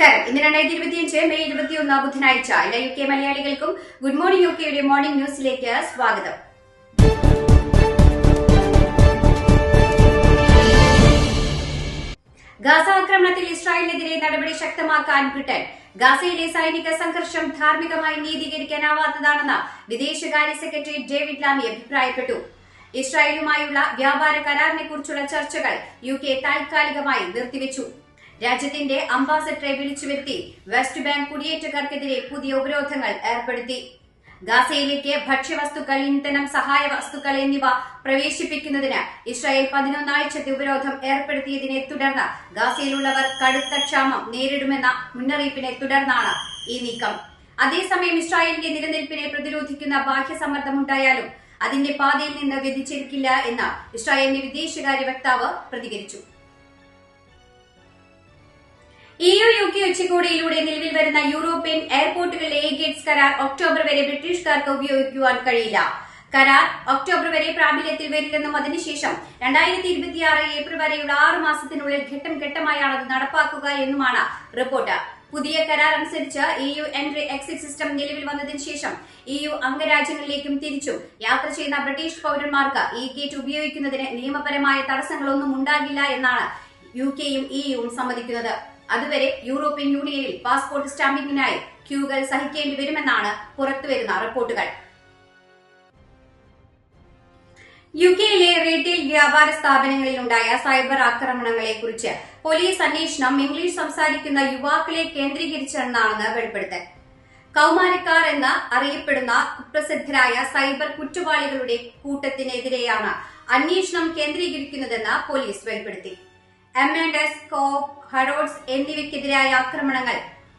നമസ്കാരം. ഇന്ന് രണ്ടായിരത്തി ഇരുപത്തിയഞ്ച് മെയ് ഇരുപത്തിയൊന്ന് ബുധനാഴ്ച. എല്ലാ യു കെ മലയാളികൾക്കും ഗുഡ് മോർണിംഗ് യു കെയുടെ മോർണിംഗ് ന്യൂസിലേക്ക് സ്വാഗതം. ഗാസ ആക്രമണത്തിൽ ഇസ്രായേലിനെതിരെ നടപടി ശക്തമാക്കാൻ ബ്രിട്ടൻ. ഗാസയിലെ സൈനിക സംഘർഷം ധാർമ്മികമായി നീതീകരിക്കാനാവാത്തതാണെന്ന് വിദേശകാര്യ സെക്രട്ടറി ഡേവിഡ് ലാമി അഭിപ്രായപ്പെട്ടു. ഇസ്രായേലുമായുള്ള വ്യാപാര കരാറിനെക്കുറിച്ചുള്ള ചർച്ചകൾ യു കെ താൽക്കാലികമായി നിർത്തിവെച്ചു. രാജ്യത്തിന്റെ അംബാസഡറെ വിളിച്ചു വരുത്തി വെസ്റ്റ് ബാങ്ക് കുടിയേറ്റക്കാർക്കെതിരെ പുതിയ ഉപരോധങ്ങൾ ഏർപ്പെടുത്തി. ഗാസയിലേക്ക് ഭക്ഷ്യവസ്തുക്കൾ ഇന്ധനം സഹായ വസ്തുക്കൾ എന്നിവ പ്രവേശിപ്പിക്കുന്നതിന് ഇസ്രായേൽ പതിനൊന്നാഴ്ചത്തെ ഉപരോധം ഏർപ്പെടുത്തിയതിനെ തുടർന്ന് ഗാസയിലുള്ളവർ കടുത്ത ക്ഷാമം നേരിടുമെന്ന മുന്നറിയിപ്പിനെ തുടർന്നാണ് ഈ നീക്കം. അതേസമയം ഇസ്രായേലിന്റെ നിലനിൽപ്പിനെ പ്രതിരോധിക്കുന്ന ബാഹ്യസമ്മർദ്ദമുണ്ടായാലും അതിന്റെ പാതയിൽ നിന്ന് വ്യതിചരിക്കില്ല എന്ന് ഇസ്രായേലിന്റെ വിദേശകാര്യ വക്താവ് പ്രതികരിച്ചു. യു ഉച്ചകോടിയിലൂടെ നിലവിൽ വരുന്ന യൂറോപ്യൻ എയർപോർട്ടുകളിലെ എ ഗേറ്റ്സ് കരാർ ഒക്ടോബർ വരെ ബ്രിട്ടീഷുകാർക്ക് ഉപയോഗിക്കുവാൻ കഴിയില്ല. കരാർ ഒക്ടോബർ വരെ പ്രാബല്യത്തിൽ വരില്ലെന്നും അതിനുശേഷം രണ്ടായിരത്തി ഇരുപത്തിയാറ് ഏപ്രിൽ വരെയുള്ള ആറ് മാസത്തിനുള്ളിൽ ഘട്ടം ഘട്ടമായാണ് അത് നടപ്പാക്കുക എന്നുമാണ് റിപ്പോർട്ട്. പുതിയ കരാർ അനുസരിച്ച് E U entry exit system നിലവിൽ വന്നതിന് ശേഷം ഇ യു അംഗരാജ്യങ്ങളിലേക്കും തിരിച്ചും യാത്ര ചെയ്യുന്ന ബ്രിട്ടീഷ് പൌരന്മാർക്ക് ഈ ഗേറ്റ് ഉപയോഗിക്കുന്നതിന് നിയമപരമായ തടസ്സങ്ങളൊന്നും ഉണ്ടാകില്ല എന്നാണ് യു കെയും ഇയുവും സമ്മതിക്കുന്നത്. അതുവരെ യൂറോപ്യൻ യൂണിയനിൽ പാസ്പോർട്ട് സ്റ്റാമ്പിംഗിനായി ക്യൂകൾ സഹിക്കേണ്ടി വരുമെന്നാണ് പുറത്തുവരുന്ന റിപ്പോർട്ടുകൾ. യു കെയിലെ റീറ്റെയിൽ വ്യാപാര സ്ഥാപനങ്ങളിൽ ഉണ്ടായ സൈബർ ആക്രമണങ്ങളെ കുറിച്ച് പോലീസ് അന്വേഷണം ഇംഗ്ലീഷ് സംസാരിക്കുന്ന യുവാക്കളെ കേന്ദ്രീകരിച്ചെന്നാണെന്ന് വെളിപ്പെടുത്തൽ. കൌമാരക്കാർ എന്ന് അറിയപ്പെടുന്ന കുപ്രസിദ്ധരായ സൈബർ കുറ്റവാളികളുടെ കൂട്ടത്തിനെതിരെയാണ് അന്വേഷണം കേന്ദ്രീകരിക്കുന്നതെന്ന് പോലീസ് വെളിപ്പെടുത്തി. M and Harrods Co-op Harrods എന്നിവയ്ക്കെതിരായ ആക്രമണങ്ങൾ.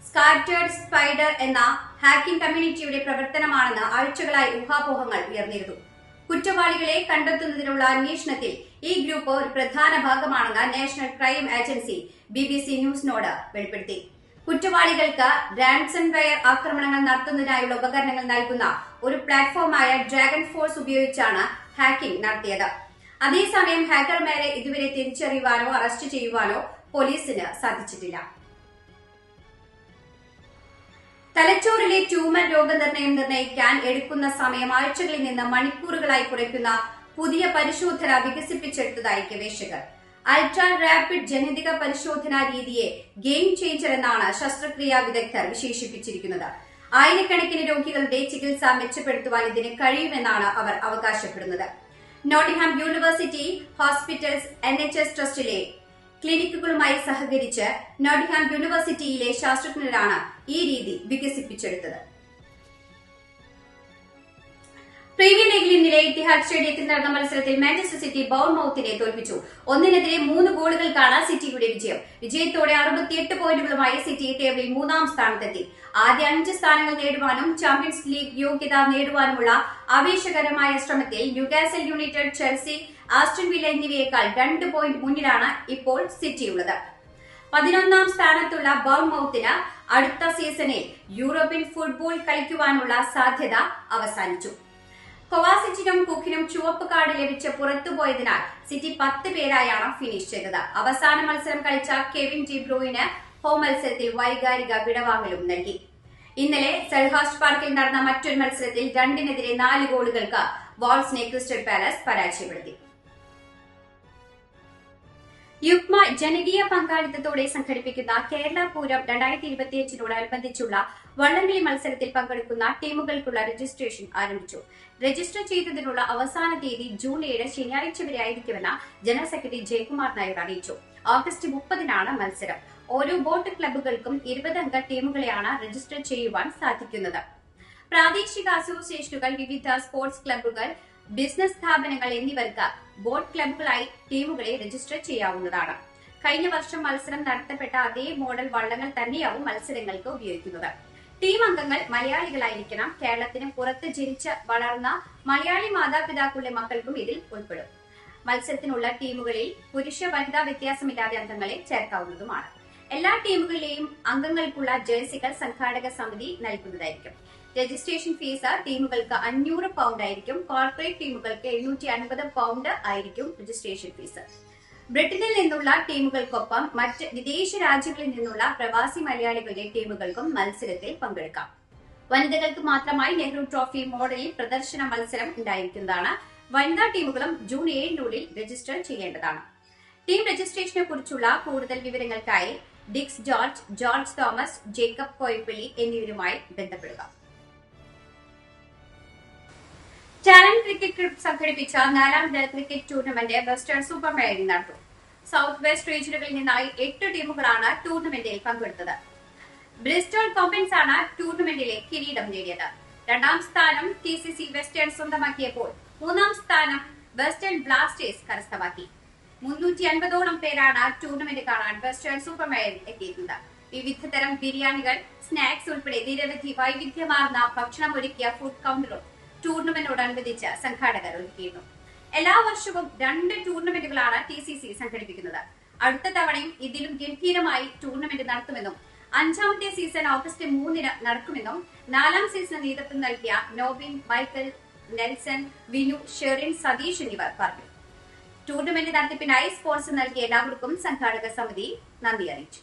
സ്കാറ്റേഡ് സ്പൈഡർ എന്ന ഹാക്കിംഗ് കമ്മ്യൂണിറ്റിയുടെ പ്രവർത്തനമാണെന്ന് ആഴ്ചകളായി ഊഹാപോഹങ്ങൾ ഉയർന്നിരുന്നു. കുറ്റവാളികളെ കണ്ടെത്തുന്നതിനുള്ള അന്വേഷണത്തിൽ ഈ ഗ്രൂപ്പ് ഒരു പ്രധാന ഭാഗമാണെന്ന് National Crime Agency B B C ന്യൂസിനോട് വെളിപ്പെടുത്തി. കുറ്റവാളികൾക്ക് റാൻസം വെയർ ആക്രമണങ്ങൾ നടത്തുന്നതിനായുള്ള ഉപകരണങ്ങൾ നൽകുന്ന ഒരു പ്ലാറ്റ്ഫോമായ ഡ്രാഗൺ ഫോഴ്സ് ഉപയോഗിച്ചാണ് ഹാക്കിംഗ് നടത്തിയത്. അതേസമയം ഹാക്കർമാരെ ഇതുവരെ തിരിച്ചറിയുവാനോ അറസ്റ്റ് ചെയ്യുവാനോ പോലീസിന് സാധിച്ചിട്ടില്ല. തലച്ചോറിലെ ട്യൂമർ രോഗനിർണയം നിർണയിക്കാൻ എടുക്കുന്ന സമയം ആഴ്ചകളിൽ നിന്ന് മണിക്കൂറുകളായി കുറയ്ക്കുന്ന പുതിയ പരിശോധന വികസിപ്പിച്ചെടുത്തതായി ഗവേഷകർ അൾട്രാ റാപ്പിഡ് ജനിതക പരിശോധനാ രീതിയെ ഗെയിം ചേഞ്ചർ എന്നാണ് ശസ്ത്രക്രിയാ വിദഗ്ധർ വിശേഷിപ്പിച്ചിരിക്കുന്നത്. ആയിരക്കണക്കിന് രോഗികളുടെ ചികിത്സ മെച്ചപ്പെടുത്തുവാൻ ഇതിന് കഴിയുമെന്നാണ് അവർ അവകാശപ്പെടുന്നത്. Nottingham University Hospitals N H S ട്രസ്റ്റിലെ ക്ലിനിക്കുകളുമായി സഹകരിച്ച് നോട്ടിംഗ്ഹാം യൂണിവേഴ്സിറ്റിയിലെ ശാസ്ത്രജ്ഞരാണ് ഈ രീതി വികസിപ്പിച്ചെടുത്തത്. പ്രീമിയർ ലീഗിൽ ഇന്നലെ ഇത്തിഹാദ് സ്റ്റേഡിയത്തിൽ നടന്ന മത്സരത്തിൽ മാഞ്ചസ്റ്റർ സിറ്റി ബൌൺമൌത്തിനെ തോൽപ്പിച്ചു. ഒന്നിനെതിരെ മൂന്ന് ഗോളുകൾക്കാണ് സിറ്റിയുടെ വിജയം. വിജയത്തോടെ അറുപത്തിയെട്ട് പോയിന്റുകളുമായി സിറ്റി ടേബിളിൽ മൂന്നാം സ്ഥാനത്തെത്തി. ആദ്യ അഞ്ച് സ്ഥാനങ്ങൾ നേടുവാനും ചാമ്പ്യൻസ് ലീഗ് യോഗ്യത നേടുവാനുമുള്ള ആവേശകരമായ ശ്രമത്തിൽ Newcastle United Chelsea Aston Villa എന്നിവയേക്കാൾ രണ്ട് പോയിന്റ് മുന്നിലാണ് ഇപ്പോൾ സിറ്റിയുള്ളത്. പതിനൊന്നാം സ്ഥാനത്തുള്ള ബൗൺമൌത്തിന് അടുത്ത സീസണിൽ യൂറോപ്യൻ ഫുട്ബോൾ കളിക്കുവാനുള്ള സാധ്യത അവസാനിച്ചു. കൊവാസിറ്റിനും കുക്കിനും ചുവപ്പ് കാർഡ് ലഭിച്ച് പുറത്തുപോയതിനാൽ സിറ്റി പത്ത് പേരായാണ് ഫിനിഷ് ചെയ്തത്. അവസാന മത്സരം കളിച്ച കെവിൻ ഡിബ്രോയിന് ഹോം മത്സരത്തിൽ വൈകാരിക വിടവാങ്ങലും നൽകി. ഇന്നലെ സെൽഹാസ്റ്റ് പാർക്കിൽ നടന്ന മറ്റൊരു മത്സരത്തിൽ രണ്ടിനെതിരെ നാല് ഗോളുകൾക്ക് വോൾസിനെ ക്രിസ്റ്റൽ പാലസ് പരാജയപ്പെടുത്തി. യുഗ്മ ജനകീയ പങ്കാളിത്തത്തോടെ സംഘടിപ്പിക്കുന്ന കേരള പൂരം രണ്ടായിരത്തി ഇരുപത്തിയഞ്ചിനോടനുബന്ധിച്ചുള്ള വള്ളംകളി മത്സരത്തിൽ പങ്കെടുക്കുന്ന ടീമുകൾക്കുള്ള രജിസ്ട്രേഷൻ ആരംഭിച്ചു. രജിസ്റ്റർ ചെയ്തതിനുള്ള അവസാന തീയതി ജൂൺ ഏഴ് ശനിയാഴ്ച വരെ ആയിരിക്കുമെന്ന് ജനറൽ സെക്രട്ടറി ജയകുമാർ നായർ അറിയിച്ചു. ഓഗസ്റ്റ് മുപ്പതിനാണ് മത്സരം. ഓരോ ബോട്ട് ക്ലബ്ബുകൾക്കും ഇരുപതംഗ ടീമുകളെയാണ് രജിസ്റ്റർ ചെയ്യുവാൻ സാധിക്കുന്നത്. പ്രാദേശിക അസോസിയേഷനുകൾ വിവിധ സ്പോർട്സ് ക്ലബ്ബുകൾ ബിസിനസ് സ്ഥാപനങ്ങൾ എന്നിവർക്ക് ബോട്ട് ക്ലബ്ബുകളായി ടീമുകളെ രജിസ്റ്റർ ചെയ്യാവുന്നതാണ്. കഴിഞ്ഞ വർഷം മത്സരം നടത്തപ്പെട്ട അതേ മോഡൽ വള്ളങ്ങൾ തന്നെയാവും മത്സരങ്ങൾക്ക് ഉപയോഗിക്കുന്നത്. ടീം അംഗങ്ങൾ മലയാളികളായിരിക്കണം. കേരളത്തിന് പുറത്ത് ജനിച്ച് വളർന്ന മലയാളി മാതാപിതാക്കളുടെ മക്കൾക്കും ഇതിൽ ഉൾപ്പെടും. മത്സരത്തിനുള്ള ടീമുകളിൽ പുരുഷ വനിതാ വ്യത്യാസമില്ലാതെ അംഗങ്ങളെ ചേർക്കാവുന്നതുമാണ്. എല്ലാ ടീമുകളിലെയും അംഗങ്ങൾക്കുള്ള ജേഴ്സികൾ സംഘാടക സമിതി നൽകുന്നതായിരിക്കും. രജിസ്ട്രേഷൻ ഫീസ് ടീമുകൾക്ക് അഞ്ഞൂറ് പൗണ്ട് ആയിരിക്കും. കോർപ്പറേറ്റ് ടീമുകൾക്ക് എഴുന്നൂറ്റി അൻപത് പൗണ്ട് ആയിരിക്കും രജിസ്ട്രേഷൻ ഫീസ്. ബ്രിട്ടനിൽ നിന്നുള്ള ടീമുകൾക്കൊപ്പം മറ്റ് വിദേശ രാജ്യങ്ങളിൽ നിന്നുള്ള പ്രവാസി മലയാളികളുടെ ടീമുകൾക്കും മത്സരത്തിൽ പങ്കെടുക്കാം. വനിതകൾക്ക് മാത്രമായി നെഹ്റു ട്രോഫി മോഡലിൽ പ്രദർശന മത്സരം ഉണ്ടായിരിക്കുന്നതാണ്. വനിതാ ടീമുകളും ജൂൺ ഏഴിനുള്ളിൽ രജിസ്റ്റർ ചെയ്യേണ്ടതാണ്. ടീം രജിസ്ട്രേഷനെ കുറിച്ചുള്ള കൂടുതൽ വിവരങ്ങൾക്കായി ഡിക്സ് ജോർജ് ജോർജ് തോമസ് ജേക്കബ് കോയപ്പള്ളി എന്നിവരുമായി ബന്ധപ്പെടുക. ക്രിക്കറ്റ് ക്ലബ് സംഘടിപ്പിച്ച നാലാം ക്രിക്കറ്റ് ടൂർണമെന്റ് വെസ്റ്റേൺ സൂപ്പർ മേളയിൽ നടന്നു. സൗത്ത് വെസ്റ്റ് റീജിയനുകളിൽ നിന്നായി എട്ട് ടീമുകളാണ് ടൂർണമെന്റിൽ പങ്കെടുത്തത്. ബ്രിസ്റ്റോൾ കോമ്പൻസ് ആണ് ടൂർണമെന്റിലെ കിരീടം നേടിയത്. രണ്ടാം സ്ഥാനം ടി സി സി വെസ്റ്റേൺ സ്വന്തമാക്കിയപ്പോൾ മൂന്നാം സ്ഥാനം വെസ്റ്റേൺ ബ്ലാസ്റ്റേഴ്സ് കരസ്ഥമാക്കി. മുന്നൂറ്റി അൻപതോളം പേരാണ് ടൂർണമെന്റ് കാണാൻ വെസ്റ്റേൺ സൂപ്പർ മേളയിൽ എത്തിയിരുന്നത്. വിവിധ തരം ബിരിയാണികൾ സ്നാക്സ് ഉൾപ്പെടെ നിരവധി വൈവിധ്യമാർന്ന ഭക്ഷണം ഒരുക്കിയ ഫുഡ് കൗണ്ടറും ടൂർണമെന്റിനോടനുബന്ധിച്ച് സംഘാടകർ ഒരുക്കിയിരുന്നു. എല്ലാ വർഷവും രണ്ട് ടൂർണമെന്റുകളാണ് ടി സി സി സംഘടിപ്പിക്കുന്നത്. അടുത്ത തവണയും ഇതിലും ഗംഭീരമായി ടൂർണമെന്റ് നടത്തുമെന്നും അഞ്ചാമത്തെ സീസൺ ഓഗസ്റ്റ് മൂന്നിന് നടക്കുമെന്നും നാലാം സീസൺ നേതൃത്വം നൽകിയ നോബിൻ മൈക്കൽ നെൽസൺ വിനു ഷെറിൻ സതീഷ് എന്നിവർ പറഞ്ഞു. ടൂർണമെന്റ് നടത്തിപ്പിനായി സ്പോൺസർ നൽകിയ എല്ലാവർക്കും സംഘാടക സമിതി നന്ദി അറിയിച്ചു.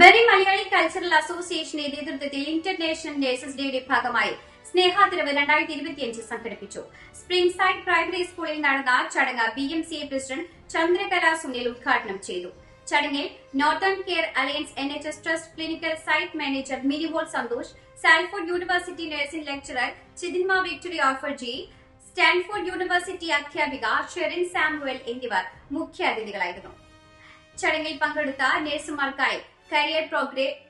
ബെറി മലയാളി കൾച്ചറൽ അസോസിയേഷന്റെ നേതൃത്വത്തിൽ ഇന്റർനാഷണൽ നേഴ്സസ് ഡേയുടെ ഭാഗമായി സ്നേഹാതിരവ് രണ്ടായിരത്തി ഇരുപത്തിയഞ്ച് സംഘടിപ്പിച്ചു. സ്പ്രിംഗ് സൈഡ് പ്രൈമറി സ്കൂളിൽ നടന്ന ചടങ്ങ് B M C president Chandrakala Sunil ഉദ്ഘാടനം ചെയ്തു. ചടങ്ങിൽ Northern Care Alliance N H S trust clinical site manager Minivol Santhosh Salford university nursing lecturer ചിതിന്മ വിക്ടറി ഓഫർ ജി സ്റ്റാൻഫോർഡ് യൂണിവേഴ്സിറ്റി അധ്യാപിക ഷെറിൻ സാമുവൽ എന്നിവർ മുഖ്യാതിഥികളായിരുന്നു. ചടങ്ങിൽ പങ്കെടുത്ത നഴ്സുമാർക്കായി career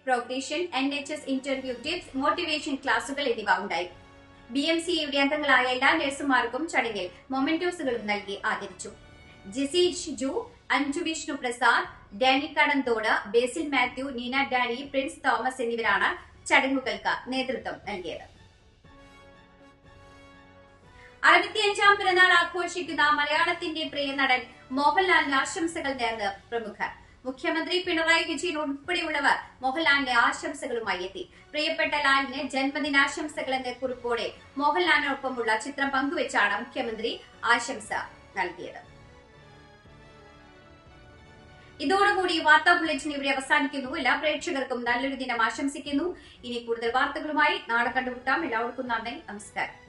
progression N H S interview tips motivation ക്ലാസുകൾ എന്നിവ ഉണ്ടായി. ബി എം സിയുടെ അംഗങ്ങളായ എല്ലാ നഴ്സുമാർക്കും ചടങ്ങിൽ മൊമെന്റോസുകളും നൽകി ആദരിച്ചു. ജിസി ഷിജു അഞ്ജു വിഷ്ണു പ്രസാദ് ഡാനി കടന്തോട് ബേസിൽ Mathew Neena Dani Prince Thomas എന്നിവരാണ് ചടങ്ങുകൾക്ക് നേതൃത്വം നൽകിയത്. അറുപത്തിയഞ്ചാം പിറന്നാൾ ആഘോഷിക്കുന്ന മലയാളത്തിന്റെ പ്രിയ നടൻ മോഹൻലാലിന് ആശംസകൾ നേർന്ന് പ്രമുഖർ. മുഖ്യമന്ത്രി പിണറായി വിജയൻ ഉൾപ്പെടെയുള്ളവർ മോഹൻലാലിന്റെ ആശംസകളുമായി എത്തി. പ്രിയപ്പെട്ട ലാലിന് ജന്മദിനാശംസകൾ എന്ന കുറിപ്പോടെ മോഹൻലാലിനൊപ്പമുള്ള ചിത്രം പങ്കുവെച്ചാണ് മുഖ്യമന്ത്രി ആശംസ നൽകിയത്. ഇതോടുകൂടി വാർത്താ ബുള്ളറ്റിൻ ഇവിടെ അവസാനിക്കുന്നു. എല്ലാ പ്രേക്ഷകർക്കും നല്ലൊരു ദിനം ആശംസിക്കുന്നു. ഇനി കൂടുതൽ വാർത്തകളുമായി നാളെ കണ്ടുമുട്ടാം. എല്ലാവർക്കും നന്ദി. നമസ്കാരം.